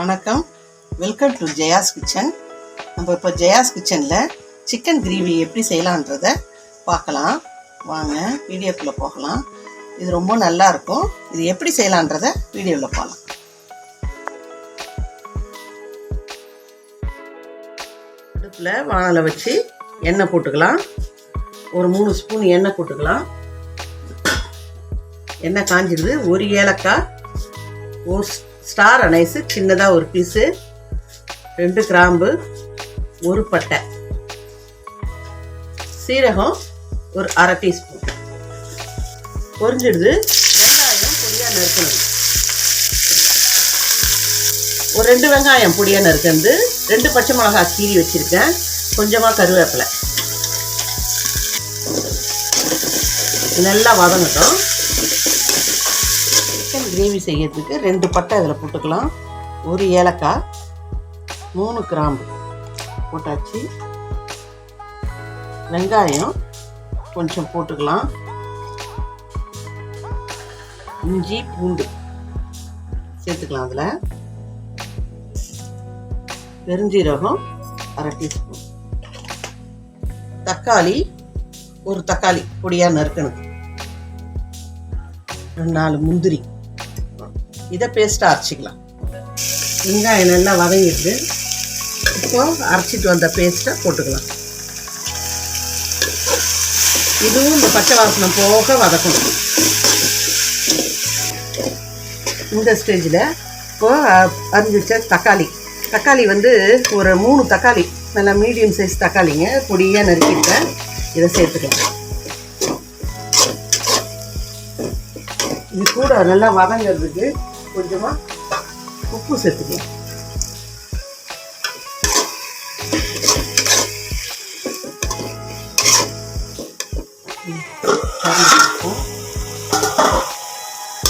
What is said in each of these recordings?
வணக்கம். Welcome to Jaya's kitchen நம்ம இப்போ ஜெயாஸ் கிச்சனில் சிக்கன் கிரேவி எப்படி செய்யலான்றத பார்க்கலாம். வாங்க வீடியோக்குள்ளே போகலாம். இது ரொம்ப நல்லா இருக்கும். இது எப்படி செய்யலான்றத வீடியோவில் போகலாம் அடுப்பில் வானலை வச்சு எண்ணெய் போட்டுக்கலாம். ஒரு மூணு ஸ்பூன் எண்ணெய் போட்டுக்கலாம். எண்ணெய் காஞ்சிடுது ஒரு ஏலக்காய் ஒரு ஸ்டார் அனைஸு சின்னதாக ஒரு பீஸு ரெண்டு கிராம்பு ஒரு பட்டை. சீரகம் ஒரு அரை டீஸ்பூன் பொரிஞ்சிடுது. வெங்காயம் பொடியாக நறுக்கணும். ஒரு ரெண்டு வெங்காயம் பொடியாக நறுக்கிறது. ரெண்டு பச்சை மிளகாய் கீறி வச்சுருக்கேன். கொஞ்சமாக கருவேப்பிலை. நல்லா வதங்கட்டும். சிக்கன் கிரேவி செய்யறதுக்கு ரெண்டு பட்டை இதில் போட்டுக்கலாம். ஒரு ஏலக்காய் மூணு கிராம்பு போட்டாச்சு. வெங்காயம் கொஞ்சம் போட்டுக்கலாம். இஞ்சி பூண்டு சேர்த்துக்கலாம் அதில். பெருஞ்சீரகம் அரை டீஸ்பூன். தக்காளி ஒரு தக்காளி பொடியாக நறுக்கணும். ரெண்டு நாலு முந்திரி. இதை பேஸ்ட்டாக அரைச்சிக்கலாம். வெங்காயம் நல்லா வதங்கிட்டு இப்போ அரைச்சிட்டு வந்த பேஸ்ட்டை போட்டுக்கலாம். இதுவும் இந்த பச்சை வாசனை போக வதக்கணும். இந்த ஸ்டேஜில் இப்போ அரிஞ்சு வச்ச தக்காளி. தக்காளி வந்து ஒரு மூணு தக்காளி நல்லா மீடியம் சைஸ் தக்காளிங்க பொடியாக நறுக்கிட்டேன் இதை சேர்த்துக்கலாம். இது கூட நல்லா வதங்கிறதுக்கு கொஞ்சமாக உப்பு சேர்த்துக்கலாம்.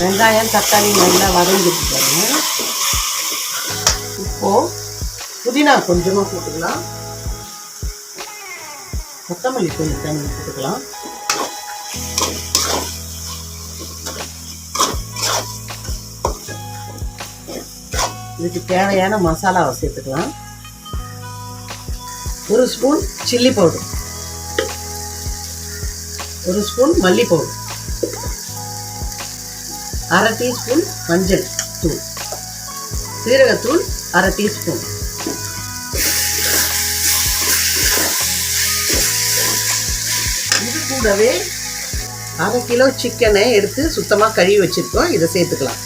வெங்காயம் தக்காளி நல்லா வதங்கிட்டு பாருங்க. இப்போ புதினா கொஞ்சமாக போட்டுக்கலாம். கொத்தமல்லி கொஞ்சம் தண்ணி போட்டுக்கலாம். இதுக்கு தேவையான மசாலாவை சேர்த்துக்கலாம். ஒரு ஸ்பூன் சில்லி பவுடர். ஒரு ஸ்பூன் மல்லி பவுடர். அரை டீஸ்பூன் மஞ்சள் தூள். சீரகத்தூள் அரை டீஸ்பூன். இது கூடவே அரை கிலோ சிக்கனை எடுத்து சுத்தமாக கழுவி வச்சிருக்கோம். இதை சேர்த்துக்கலாம்.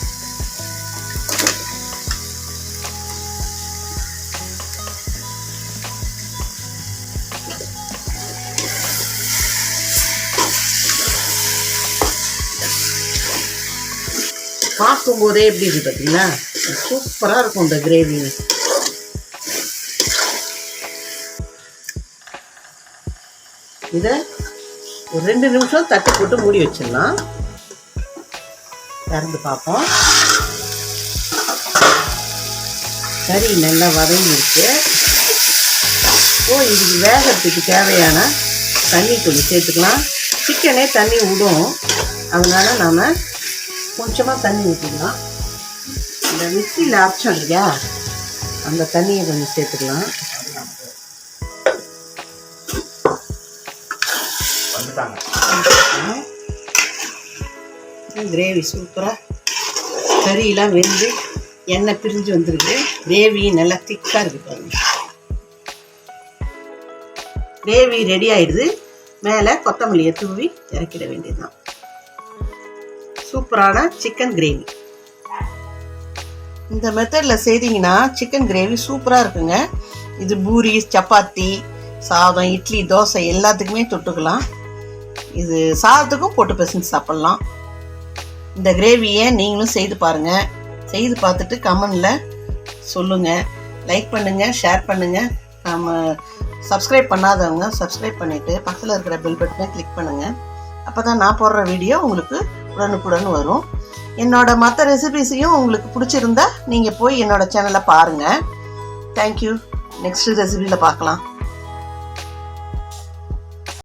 பார்க்கும்போதே எப்படி இருக்கு பார்த்தீங்களா சூப்பராக இருக்கும் இந்த கிரேவி இதை ஒரு ரெண்டு நிமிஷம் தட்டு போட்டு மூடி வச்சிடலாம். திறந்து பார்ப்போம். கறி நல்லா வதங்கிருக்கு ஓ இதுக்கு வேகத்துக்கு தேவையான தண்ணி கொஞ்சம் சேர்த்துக்கலாம். சிக்கனே தண்ணி விடும். அதனால் நாம் கொஞ்சமாக தண்ணி ஊற்றிக்கலாம் இந்த மிக்சியில் அரைச்சோம் இல்லையா? அந்த தண்ணியை கொஞ்சம் சேர்த்துக்கலாம். கிரேவி சூப்பராக கறியெல்லாம் வெந்து எண்ணெய் பிரிஞ்சு வந்துருக்கு கிரேவி நல்லா திக்காக இருக்குது பாருங்க. கிரேவி ரெடி ஆயிடுது. மேலே கொத்தமல்லியை தூவி இறக்கிட வேண்டியதுதான். சூப்பரான சிக்கன் கிரேவி. இந்த மெத்தடில் செய்தீங்கன்னா சிக்கன் கிரேவி சூப்பராக இருக்குங்க. இது பூரி சப்பாத்தி சாதம் இட்லி தோசை எல்லாத்துக்குமே தொட்டுக்கலாம். இது சாதத்துக்கும் போட்டு பிசைஞ்சு சாப்பிட்லாம். இந்த கிரேவியை நீங்களும் செய்து பாருங்கள் செய்து பார்த்துட்டு கமெண்டில் சொல்லுங்கள் லைக் பண்ணுங்கள் ஷேர் பண்ணுங்கள் நம்ம சப்ஸ்கிரைப் பண்ணாதவங்க சப்ஸ்கிரைப் பண்ணிவிட்டு பக்கத்தில் இருக்கிற பெல் பட்டனை கிளிக் பண்ணுங்கள் அப்போ தான் நான் போடுற வீடியோ உங்களுக்கு உடனுக்குடன் வரும். என்னோட மற்ற ரெசிபிஸையும் உங்களுக்கு பிடிச்சிருந்தா நீங்கள் போய் என்னோட சேனலை பாருங்கள் தேங்க்யூ நெக்ஸ்ட் ரெசிபியில் பார்க்கலாம்.